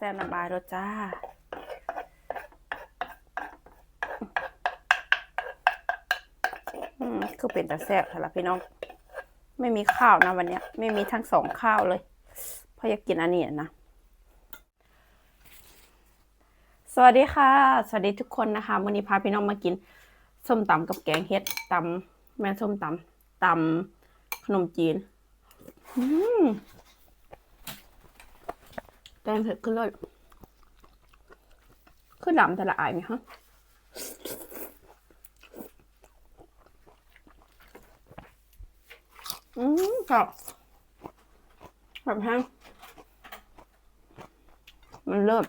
แซ่บน้ำบายรสจ้า อืมคือเป็นแต่แซ่บค่ะล่ะพี่น้อง ไม่มีข้าวนะวันนี้ไม่มีทั้งสองข้าวเลยพราะอยากกินอันนี้นะ สวัสดีค่ะ สวัสดีทุกคนนะคะวันนี้พาพี่น้องมากินส้มตำกับแกงเห็ดตำแม่ส้มตำตำขนมจีน อืม งเผ็ดขึ้นเลยขึ้นดำแต่ละอายไหมฮะอืมค่ะแบบแห้งมันเริ่ม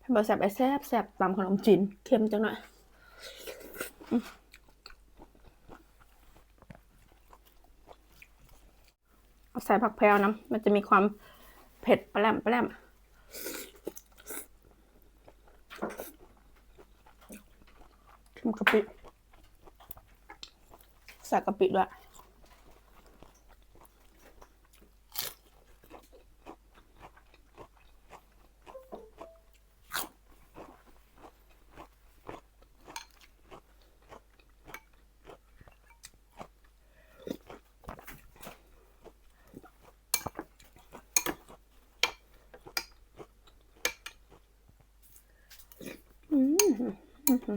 ให้บอแสบไอ้แซบแสบตามขนมจีนเค็มจังหน่อยอืมเอาใส่ผักแพรวน้ำมันจะมีความเผ็ดปลาแรมปลาแรมเค็มกะปิใส่กะปิด้วย อืม แซ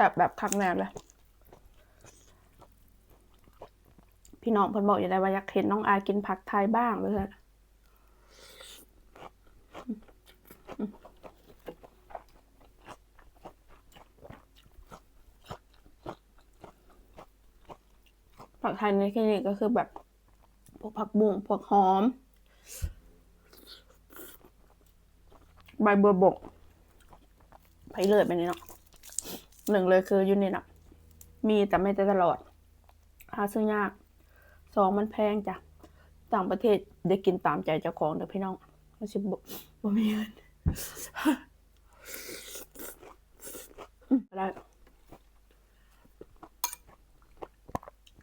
่บแบบคักแน่เลย พี่น้องเพิ่นบอกอยู่ได้ว่าอยากเห็นน้องอากินผักไทยบ้างเลย ผักไทยในที่นี้ก็คือแบบพวกผักบุ้งพวกหอม ใบบัวบกไปเลยไปนี้เนาะหนึ่งเลยคือยูนิตอะมีแต่ไม่ได้ตลอด หาซื้อยากสองมันแพงจ้ะ ต่างประเทศได้กินตามใจเจ้าของเด้อพี่น้องไม่ใช่บ่บ่มีเงินอืมไ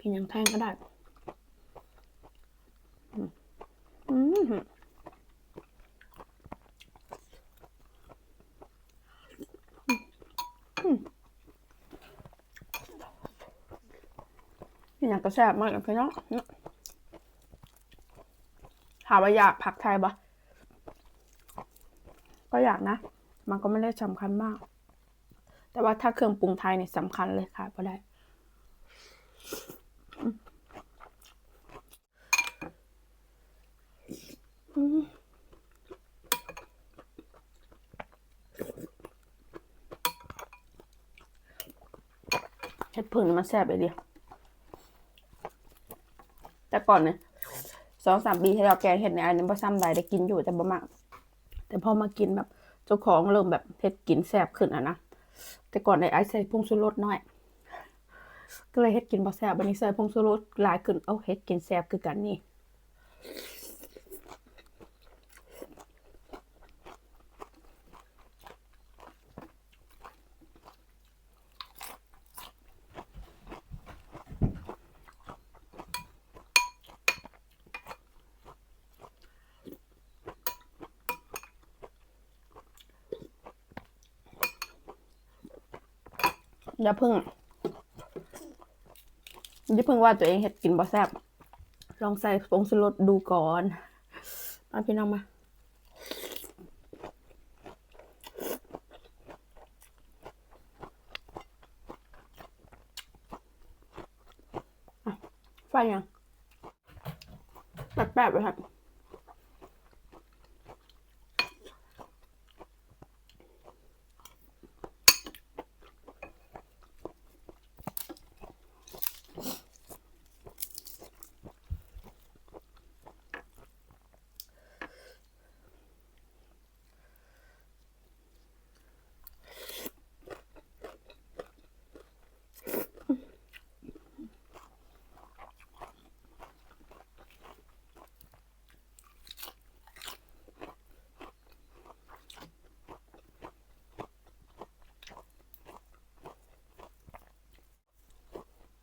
กินอย่างแท่งก็ได้ อืมอืมกินอย่างกระแซบมากเลยพี่น้องถามว่าอยากผักไทยปะก็อยากนะ มันก็ไม่ได้สำคัญมาก แต่ว่าถ้าเครื่องปรุงไทยเนี่ยสำคัญเลยค่ะก็ได้ อืม เห็ดผึ่งมันแซ่บเลยเดียวแต่ก่อนเนี่ยสองสามปีที่เราแกงเห็ดในอันนี้บ่ซ้ำใดได้กินอยู่แต่บ่มาก แต่พอมากินแบบเจ้าของเริ่มแบบเห็ดกินแซ่บขึ้นอะนะแต่ก่อนในไอซ์ใส่ผงชูรสน้อย ก็เลยเฮ็ดกินบ่แซ่บวันนี้ใส่ผงชูรสหลายขึ้นเอ้าเฮ็ดกินแซ่บคือกันนี่ อย่าเพิ่งอย่าเพิ่งว่าตัวเองเฮ็ดกินบ่แซบลองใส่ผงชูรสดูก่อนมาพี่น้องมาไฟยังแป๊บๆไปครับ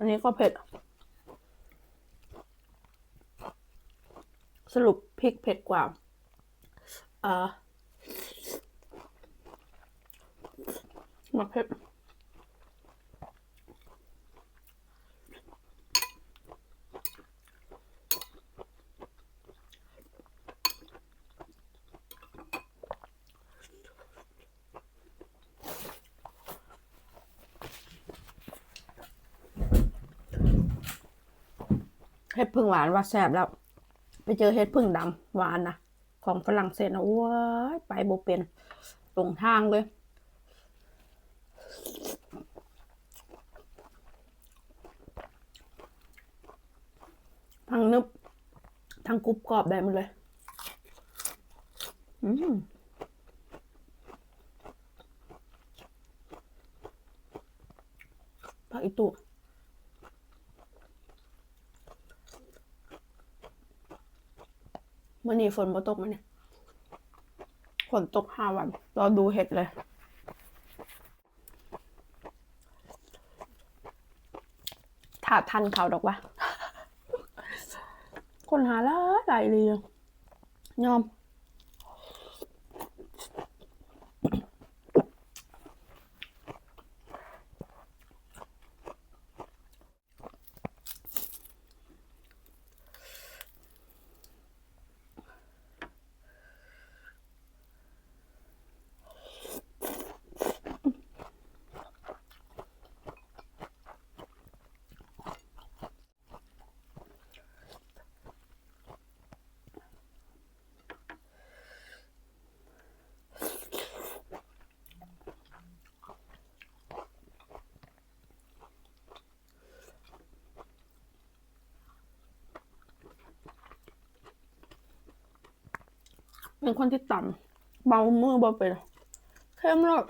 อันนี้ก็เผ็ด สรุปพริกเผ็ดกว่าอ่ามาเผ็ด ห็ดพึ่งหวานว่าแซ่บแล้ว ไปเจอเห็ดพึ่งดำหวานนะของฝรั่งเศสนะว้ายไปโบเป็นตรงทางเลยทั้งนึบทั้งกรุบกรอบได้หมดเลย อืมผักอีตุ มื่อนี้ฝนมาตกไหมเนี่ยฝนตกห้าวันรอดูเห็ดเลย ถ้าทันเขาดอกวะคนหาหลายหลายเลยยอม เป็นคนที่ต่ำเบามือเบาเป็นเข้มมาก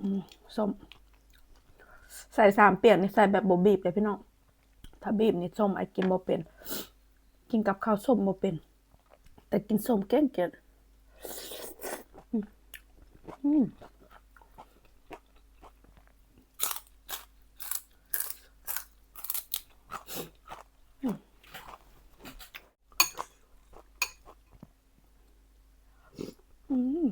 อืมส้ม ใส่สามเปลี่ยนนี่ใส่แบบบบีบเลยพี่น้อง ถ้าบีบนี่ส้มไอกินบ่เป็น กินกับข้าวส้มบ่เป็น แต่กินส้มเก่งเกลือืมอืม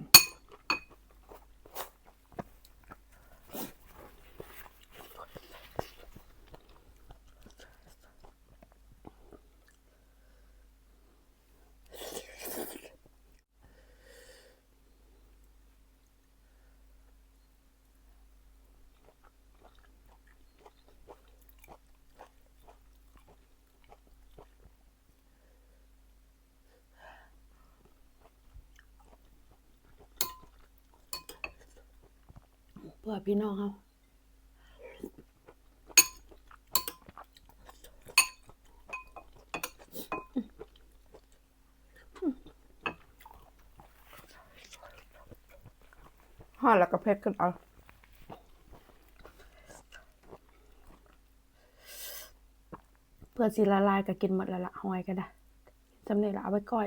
เพื่อพี่น้องเขาห่อแล้วก็เผ็ดขึ้นเอาเพื่อสิละลายก็กินหมดแล้วละหอยก็ได้จำเนี่ยละเอาไว้ก้อย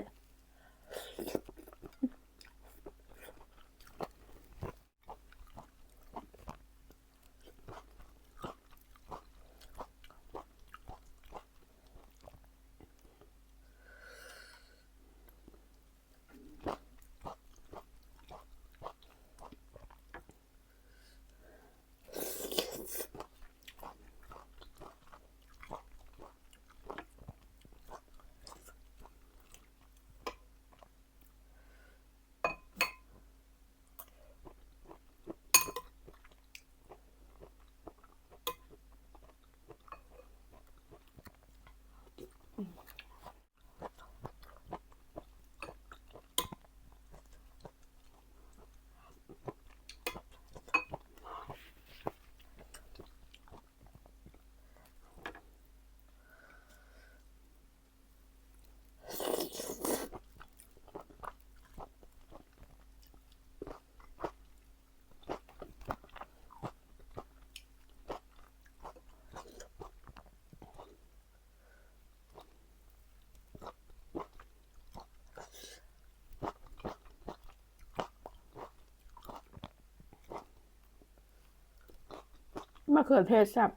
มะเขือเทศแซ่บ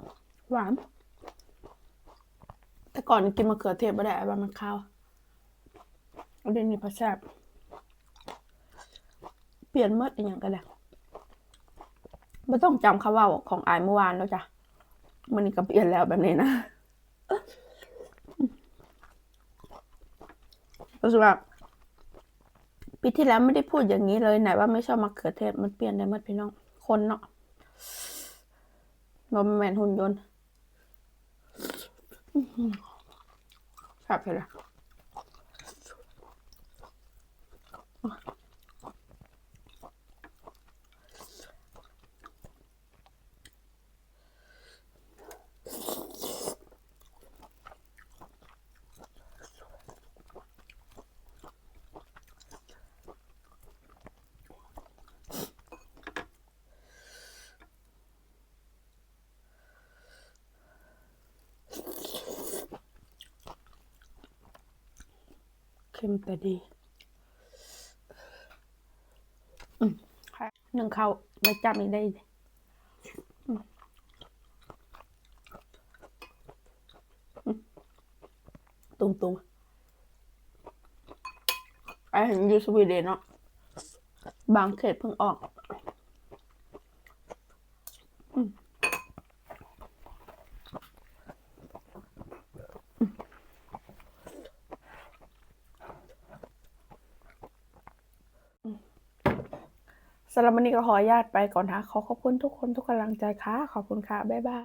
หวาน แต่ก่อนกินมะเขือเทศไม่ได้ว่ามันข้าวอันนี้พอแซ่บเปลี่ยนเมดอีกอย่างก็ได้ไม่ต้องจำคำว่าของอายเมื่อวานแล้วจ้ะมันนี้ก็เปลี่ยนแล้วแบบนี้นะรู้สึกว่าปีที่แล้วไม่ได้พูดอย่างนี้เลยไหนว่าไม่ชอบมะเขือเทศมันเปลี่ยนได้หมดพี่น้อง คนเนาะ มันแมนหุ่นยนต์แซ่บเลย เค็มแต่ดีอืมค่ะหนึ่งเขาไม่จำอีกได้อีกอืมอืมตุงตุงไอเห็นอยูสวีเดนเนาะบางเขตเพิ่งออก สำหรับวันนี้ก็ขออนุญาตไปก่อนนะขอขอบคุณทุกคนทุกกำลังใจค่ะ ขอบคุณค่ะ บ๊ายบาย